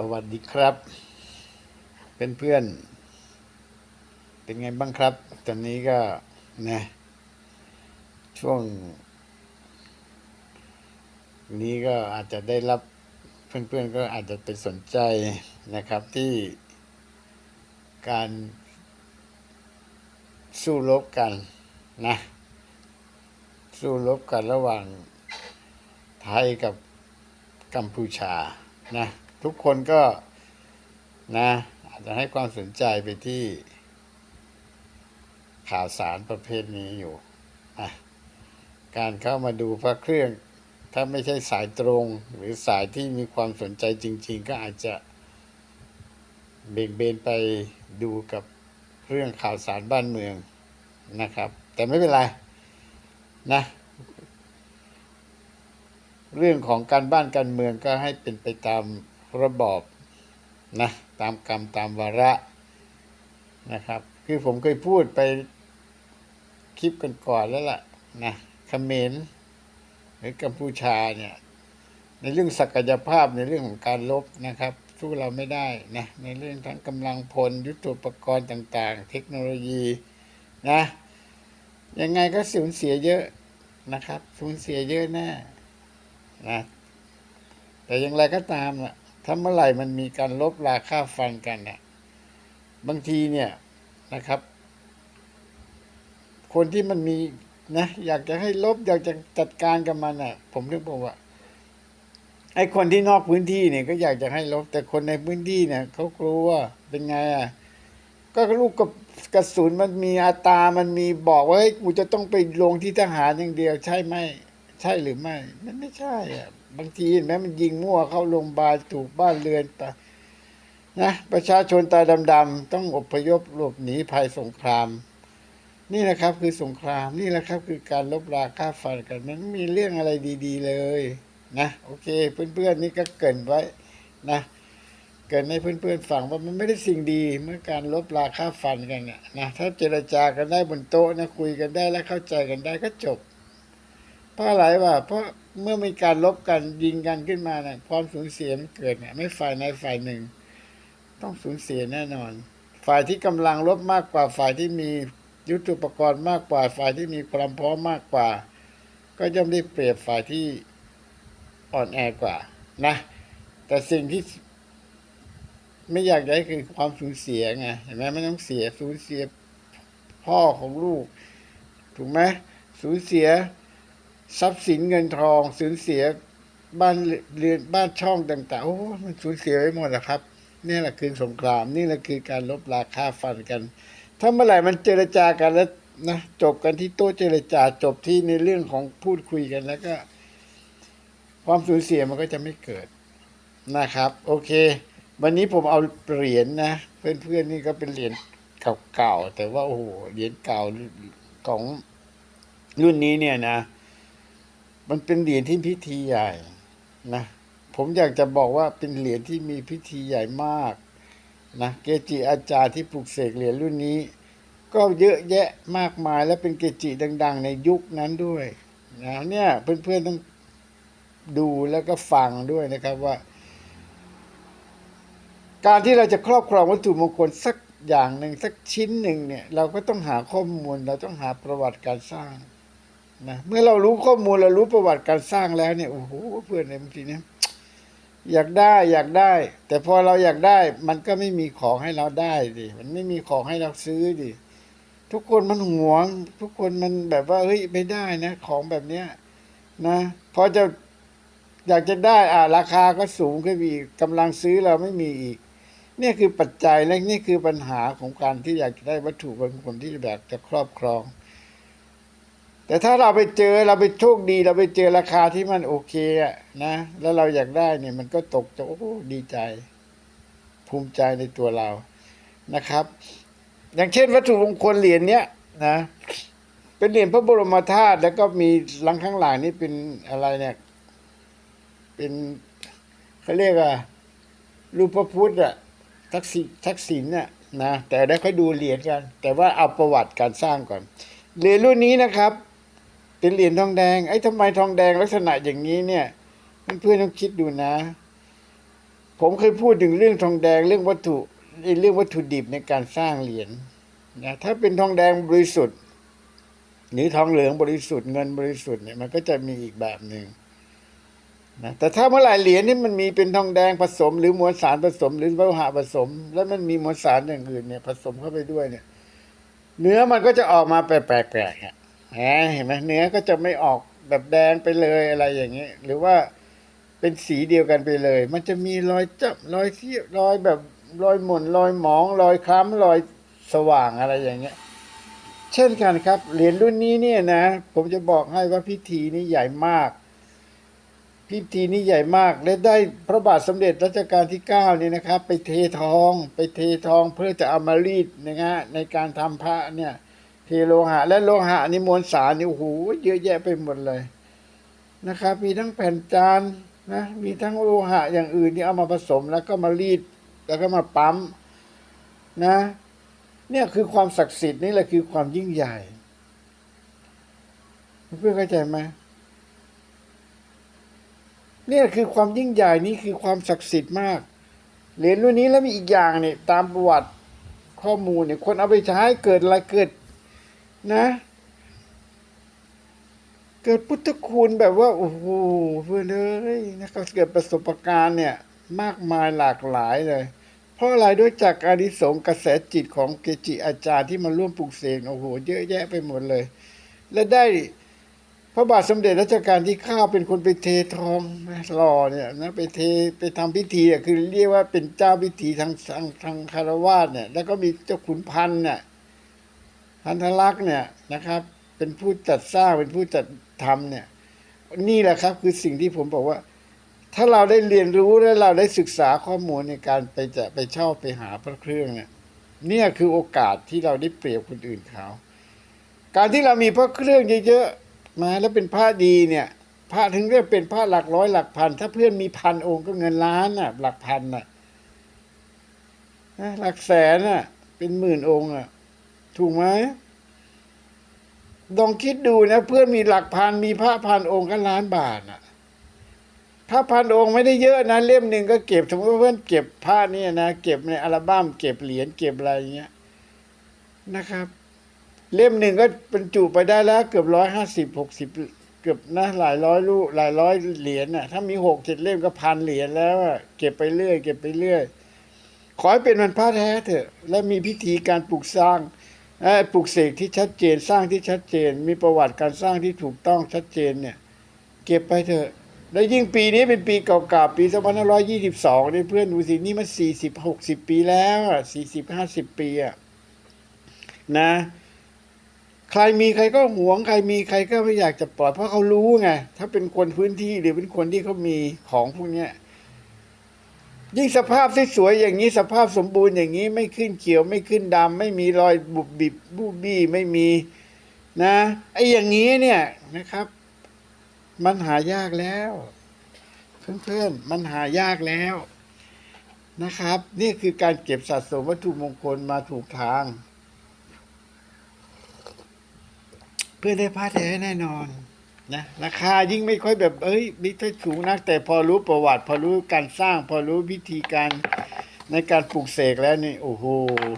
สวัสดีครับเป็นเพื่อน เป็นไงบ้างครับ ตอนนี้ก็นะช่วง นี้ก็อาจจะได้รับเพื่อนๆก็อาจจะไปสนใจนะครับที่การสู้รบกันนะ สู้รบกันระหว่างไทยกับกัมพูชานะ ทุกคนก็นะอาจจะให้ความสนใจไปที่ข่าวสารประเภทนี้อยู่ การเข้ามาดูพระเครื่อง ถ้าไม่ใช่สายตรงหรือสายที่มีความสนใจจริง ๆ ก็อาจจะเบี่ยงเบนไปดูกับเรื่องข่าวสารบ้านเมืองนะครับ แต่ไม่เป็นไรนะ เรื่องของการบ้านการเมืองก็ให้เป็นไปตาม ระบอบนะตามกรรมตามวาระนะครับ คือผมเคยพูดไปคลิปกันก่อนแล้วล่ะนะเขมรหรือกัมพูชาเนี่ยในเรื่องศักยภาพในเรื่องของการลบนะครับสู้เราไม่ได้นะในเรื่องทั้งกำลังพลยุทธปกรณ์ต่าง ๆ เทคโนโลยีนะยังไงก็สูญเสียเยอะนะครับสูญเสียเยอะแน่นะแต่อย่างไรก็ตามนะ ถ้าเมื่อไหร่มันมีการลบราค่าฟันกันเนี่ยบางทีเนี่ยนะครับ คนที่มันมีนะอยากจะให้ลบอยากจะจัดการกับมันอะ ผมถึงบอกว่าไอ้คนที่นอกพื้นที่เนี่ยก็อยากจะให้ลบ แต่คนในพื้นที่เนี่ยเขากลัวเป็นไงอะก็ลูกกับกระสุนมันมีอัตามันมีบอกว่าเฮ้ยกูจะต้องไปลงที่ทหารอย่างเดียวใช่ไหม ช่หรือไม่ มันไม่ใช่อะ บางทีเห็นไหมมันยิงมั่วเข้าโรงพยาบาลถูกบ้านเรือนไปนะประชาชนตาดำๆต้องอพยพหลบหนีภัยสงคราม นี่แหละครับคือสงครามนี่แหละครับ คือการลบราค่าฟันกัน มันมีเรื่องอะไรดี ๆ เลยนะโอเค เพื่อนๆนี่ก็เกินไว้นะเกินให้เพื่อนๆฟังว่ามันไม่ได้สิ่งดีเมื่อการลบราค่าฟันกันเนี่ยนะถ้าเจรจากันได้บนโต๊ะนะคุยกันได้และเข้าใจกันได้ก็จบ เพราะอะไรวะเพราะเมื่อมีการลบกันยิงกันขึ้นมาเนี่ยความสูญเสียมันเกิดเนี่ย ไม่ฝ่ายใดฝ่ายหนึ่ง ต้องสูญเสียแน่นอน ฝ่ายที่กำลังลบมากกว่าฝ่ายที่มียุทธุปกรณ์มากกว่าฝ่ายที่มีความพร้อมมากกว่า ก็ย่อมได้เปรียบฝ่ายที่อ่อนแอกว่านะ แต่สิ่งที่ไม่อยากได้คือความสูญเสียไงเห็นไหมไม่ต้องเสียสูญเสียพ่อของลูก ถูกไหมสูญเสีย ทรัพย์สินเงินทองสูญเสียบ้านเรือนบ้านช่องต่างๆโอ้มันสูญเสียไปหมดแล้วครับ นี่แหละคือสงครามนี่แหละคือการลบราค่าฟันกัน ถ้าเมื่อไหร่มันเจรจากันแล้วนะจบกันที่โต๊ะเจรจาจบที่ในเรื่องของพูดคุยกันแล้วก็ ความสูญเสียมันก็จะไม่เกิดนะครับ โอเค วันนี้ผมเอาเหรียญนะเพื่อนๆนี่ก็เป็นเหรียญเก่าๆแต่ว่าโอ้โหเหรียญเก่าของรุ่นนี้เนี่ยนะ มันเป็นเหรียญที่พิธีใหญ่นะผมอยากจะบอกว่าเป็นเหรียญที่มีพิธีใหญ่มากนะเกจิอาจารย์ที่ปลูกเสกเหรียญรุ่นนี้ ก็เยอะแยะมากมายและเป็นเกจิดัง ๆ ในยุคนั้นด้วยนะเนี่ยเพื่อนๆต้องดูแล้วก็ฟังด้วยนะครับว่า การที่เราจะครอบครองวัตถุมงคลสักอย่างหนึ่งสักชิ้นหนึ่งเนี่ย เราก็ต้องหาข้อมูลเราต้องหาประวัติการสร้าง นะเมื่อเรารู้ข้อมูลเรารู้ประวัติการสร้างแล้วเนี่ยโอ้โหเพื่อนในยบางทีเนี่ยอยากได้อยากได้ แต่พอเราอยากได้ มันก็ไม่มีของให้เราได้ดิมันไม่มีของให้เราซื้อดิทุกคนมันหวง ทุกคนมันแบบว่าเฮ้ยไม่ได้นะ ของแบบเนี้ยนะพอจะอยากจะได้อ่าราคาก็สูงขึ้นอีกกำลังซื้อเราไม่มีอีก เนี่ยคือปัจจัยและนี่คือปัญหาของการที่อยากจะได้วัตถุบางคนที่แบบจะครอบครอง แต่ถ้าเราไปเจอเราไปโชคดี เราไปเจอราคาที่มันโอเคอะนะ แล้วเราอยากได้เนี่ย มันก็ตกใจโอ้ดีใจ ภูมิใจในตัวเรานะครับ อย่างเช่นวัตถุมงคลเหรียญเนี้ยนะ เป็นเหรียญพระบรมธาตุแล้วก็มีหลังข้างหลังนี่เป็นอะไรเนี่ย เป็นเขาเรียกว่ารูปพระพุทธอะทักษิทักษิณน่ะนะแต่ได้ค่อยดูเหรียญกัน แต่ว่าเอาประวัติการสร้างก่อนเหรียญรุ่นนี้นะครับ เป็นเหรียญทองแดงไอ้ทำไมทองแดงลักษณะอย่างนี้เนี่ยเพื่อนต้องคิดดูนะ ผมเคยพูดถึงเรื่องทองแดงเรื่องวัตถุเรื่องวัตถุดิบในการสร้างเหรียญนะถ้าเป็นทองแดงบริสุทธิ์ หรือทองเหลืองบริสุทธิ์เงินบริสุทธิ์เนี่ยมันก็จะมีอีกแบบหนึ่งนะแต่ถ้าเมื่อไหร่เหรียญนี่มันมีเป็นทองแดงผสม หรือมวลสารผสม หรือโลหะผสม แล้วมันมีมวลสารอย่างอื่นเนี่ยผสมเข้าไปด้วยเนี่ย เนื้อมันก็จะออกมาแปลกๆอะ เห็นไหมเนื้อก็จะไม่ออกแบบแดงไปเลยอะไรอย่างเงี้ยหรือว่าเป็นสีเดียวกันไปเลย มันจะมีรอยจับรอยเสียรอยแบบรอยหม่นรอยหมอง รอยคล้ำรอยสว่างอะไรอย่างเงี้ย เช่นกันครับ เหรียญรุ่นนี้เนี่ยนะ ผมจะบอกให้ว่าพิธีนี้ใหญ่มาก พิธีนี้ใหญ่มากและได้พระบาทสมเด็จรัชกาลที่เก้านี่ยนะครับ ไปเททอง ไปเททองเพื่อจะเอามารีดนะฮะในการทำพระเนี่ย ทโลหะ และโลหะนี่มวลสารนี่โอ้โหเยอะแยะไปหมดเลยนะครับ มีทั้งแผ่นจานนะมีทั้งโลหะอย่างอื่นที่เอามาผสมแล้วก็มารีดแล้วก็มาปั๊มนะ เนี่ยคือความศักดิ์สิทธิ์นี่แหละคือความยิ่งใหญ่เพื่อนเข้าใจไหมเนี่ยคือความยิ่งใหญ่นี่คือความศักดิ์สิทธิ์มากเหรียญรุ่นนี้แล้วมีอีกอย่างเนี่ยตามประวัติข้อมูลเนี่ยคนเอาไปใช้เกิดอะไรเกิด นะ เกิดพุทธคุณแบบว่าโอ้โหเพื่อนเอ้ยนะครับเกิดประสบการณ์เนี่ย มากมายหลากหลายเลย เพราะอะไรด้วยจากอานิสงส์กระแสจิตของเกจิอาจารย์ที่มาร่วมปลูกเสกโอ้โห เยอะแยะไปหมดเลย และได้พระบาทสมเด็จรัชกาลที่เก้าเป็นคนไปเททองนะหล่อเนี่ยนะไปเทไปทำพิธีอะคือเรียกว่าเป็นเจ้าพิธีทางทางทางคารวาสเนี่ย แล้วก็มีเจ้าขุนพันธ์เนี่ย พันธลักษณ์เนี่ยนะครับ เป็นผู้จัดสร้างเป็นผู้จัดทำเนี่ย นี่แหละครับคือสิ่งที่ผมบอกว่า ถ้าเราได้เรียนรู้และเราได้ศึกษาข้อมูลในการไปจะไปเช่าไปหาพระเครื่องเนี่ยเนี่ยคือโอกาสที่เราได้เปรียบคนอื่นเขา การที่เรามีพระเครื่องเยอะๆมาแล้วเป็นพระดีเนี่ยพระถึงเรียกเป็นพระหลักร้อยหลักพัน ถ้าเพื่อนมีพันองค์ก็เงินล้านน่ะ หลักพันน่ะนะหลักแสนน่ะ เป็นหมื่นองค์อะ ถูกไหมลองคิดดูนะเพื่อนมีหลักพันมีพระพันองค์ก็ล้านบาทน่ะพระพันองค์ไม่ได้เยอะนะเล่มหนึ่งก็เก็บสมมติว่าเพื่อนเก็บผ้าเนี่ยนะเก็บในอัลบั้มเก็บเหรียญเก็บอะไรอย่างเงี้ยนะครับ เล่มหนึ่งก็บรรจุไปได้แล้ว เกือบร้อยห้าสิบหกสิบเกือบนะหลายร้อยลูกหลายร้อยเหรียญน่ะถ้ามีหกเจ็ดเล่มก็พันเหรียญแล้วอะเก็บไปเรื่อย เก็บไปเรื่อย ขอให้เป็นมันพระแท้เถอะ และมีพิธีการปลูกสร้าง ปลูกเสกที่ชัดเจนสร้างที่ชัดเจน มีประวัติการสร้างที่ถูกต้องชัดเจนเนี่ยเก็บไปเถอะ แล้วยิ่งปีนี้เป็นปีเก่าๆปี2522เนี่ยเพื่อนดูสินี่มัน 40 60 ปีแล้วอะ40 50 ปีอะนะใครมีใครก็หวงใครมีใครก็ไม่อยากจะปล่อยเพราะเขารู้ไงถ้าเป็นคนพื้นที่หรือเป็นคนที่เขามีของพวกเนี้ย ยิ่งสภาพที่สวยอย่างนี้สภาพสมบูรณ์อย่างนี้ไม่ขึ้นเขียวไม่ขึ้นดำไม่มีรอยบุบบิบบูบี้ไม่มีนะไอ้อย่างนี้เนี่ยนะครับ มันหายากแล้ว เพื่อนๆมันหายากแล้วนะครับ นี่คือการเก็บสะสมวัตถุมงคลมาถูกทาง เพื่อได้ผ้าแท้แน่นอน นะราคายิ่งไม่ค่อยแบบเอ้ยไม่ค่อยสูงนัก แต่พอรู้ประวัติ พอรู้การสร้าง พอรู้วิธีการในการปลูกเสกแล้วนี่ โอ้โห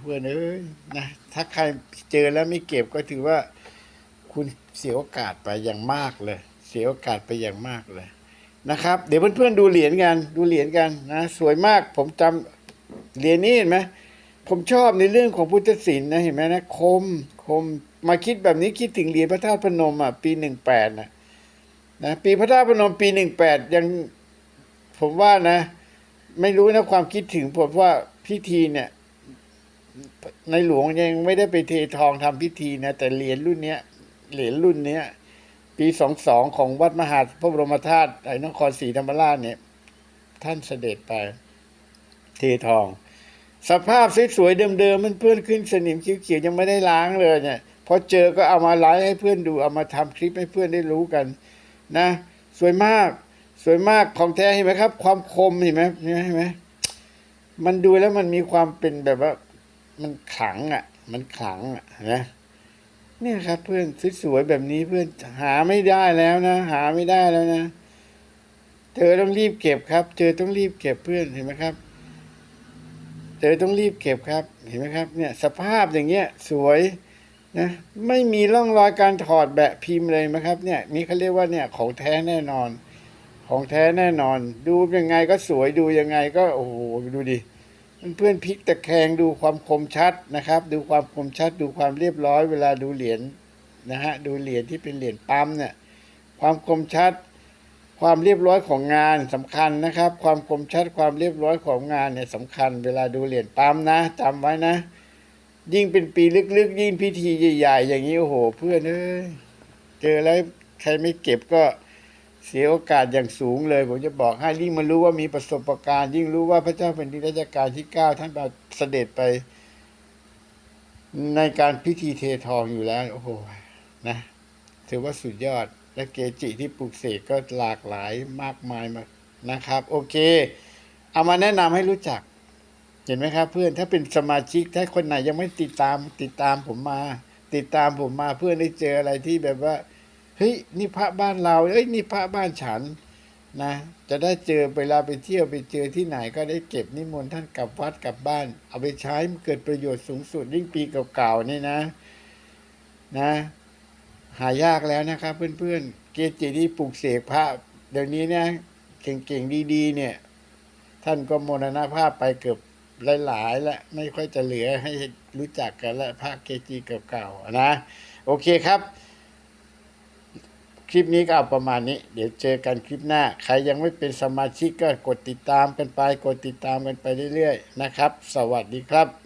เพื่อนเอ้ยนะถ้าใครเจอแล้วไม่เก็บก็ถือว่าคุณเสียโอกาสไปอย่างมากเลย เสียโอกาสไปอย่างมากเลยนะครับ เดี๋ยวเพื่อนๆดูเหรียญกันดูเหรียญกันนะสวยมากผมจำเหรียญนี้เห็นไหมผมชอบในเรื่องของพุทธศิลป์นะเห็นไหมนะคมคมมาคิดแบบนี้คิดถึงเหรียญพระธาตุพนมอะปีหนึ่งแปดนะ นะปีพระธาตุพนมปีหนึ่งแปดยังผมว่านะ ไม่รู้นะความคิดถึงผมว่าพิธีเนี่ย ในหลวงยังไม่ได้ไปเททองทำพิธีนะ แต่เหรียญรุ่นเนี้ยเหรียญรุ่นเนี้ย ปีสองสองของวัดมหาพระบรมธาตุไอ้นครศรีธรรมราชเนี่ย ท่านเสด็จไป เททอง สภาพสวยๆเดิมๆมันเพื่อนขึ้นสนิมเขียวๆยังไม่ได้ล้างเลยเนี่ยพอเจอก็เอามาไลฟ์ให้เพื่อนดูเอามาทำคลิปให้เพื่อนได้รู้กัน นะสวยมากสวยมากของแท้เห็นไหมครับ ความคมเห็นไหมเห็นไหมมันดูแล้วมันมีความเป็นแบบว่า มันขลังอะ มันขลังอะนะเนี่ยครับ เพื่อนสวยๆแบบนี้เพื่อนหาไม่ได้แล้วนะ หาไม่ได้แล้วนะเจอต้องรีบเก็บครับเจอต้องรีบเก็บเพื่อนเห็นไหมครับเจอต้องรีบเก็บครับ เห็นไหมครับ เนี่ย สภาพอย่างเงี้ย สวย นะไม่มีร่องรอยการถอดแบะพิมพ์เลยนะครับเนี่ยนี่เขาเรียกว่าเนี่ยของแท้แน่นอน ของแท้แน่นอน ดูยังไงก็สวยดูยังไงก็โอ้โหดูดิเพื่อนพลิกตะแคงดูความคมชัดนะครับ ดูความคมชัด ดูความเรียบร้อยเวลาดูเหรียญนะฮะดูเหรียญที่เป็นเหรียญปั๊มเนี่ยความคมชัด ความเรียบร้อยของงานสำคัญนะครับ ความคมชัดความเรียบร้อยของงานเนี่ยสำคัญ เวลาดูเหรียญปั๊มนะจำไว้นะ ยิ่งเป็นปีลึกๆ ยิ่งพิธีใหญ่ๆ อย่างนี้โอ้โห เพื่อนเอ้ยเจอแล้วใครไม่เก็บก็เสียโอกาสอย่างสูงเลย ผมจะบอกให้ยิ่งมารู้ว่ามีประสบการณ์ ยิ่งรู้ว่าพระเจ้าเป็นดินรัชกาลที่เก้าท่านเสด็จไป ในการพิธีเททองอยู่แล้ว โอ้โหนะถือว่าสุดยอดและเกจิที่ปลูกเสกก็หลากหลายมากมายมานะครับ โอเค เอามาแนะนำให้รู้จัก เห็นไหมครับ เพื่อนถ้าเป็นสมาชิกถ้าคนไหนยังไม่ติดตามติดตามผมมา ติดตามผมมาเพื่อนได้เจออะไรที่แบบว่าเฮ้ยนี่พระบ้านเราเอ้ยนี่พระบ้านฉันนะ จะได้เจอเวลาไปเที่ยวไปเจอที่ไหนก็ได้เก็บนิมนต์ท่านกลับวัดกลับบ้าน เอาไปใช้มันเกิดประโยชน์สูงสุดยิ่งปีเก่าๆนี่นะ นะ หายากแล้วนะครับ เพื่อนๆ เกจิที่ปลูกเสกพระเดี๋ยวนี้เนี่ยเก่งๆดีๆ เนี่ย ท่านก็มรณภาพไปเกือบ หลายๆและไม่ค่อยจะเหลือให้รู้จักกันและพระเกจิเก่าๆนะ โอเคครับ คลิปนี้ก็เอาประมาณนี้ เดี๋ยวเจอกันคลิปหน้า ใครยังไม่เป็นสมาชิกก็กดติดตามกันไป กดติดตามกันไปเรื่อยๆนะครับ สวัสดีครับ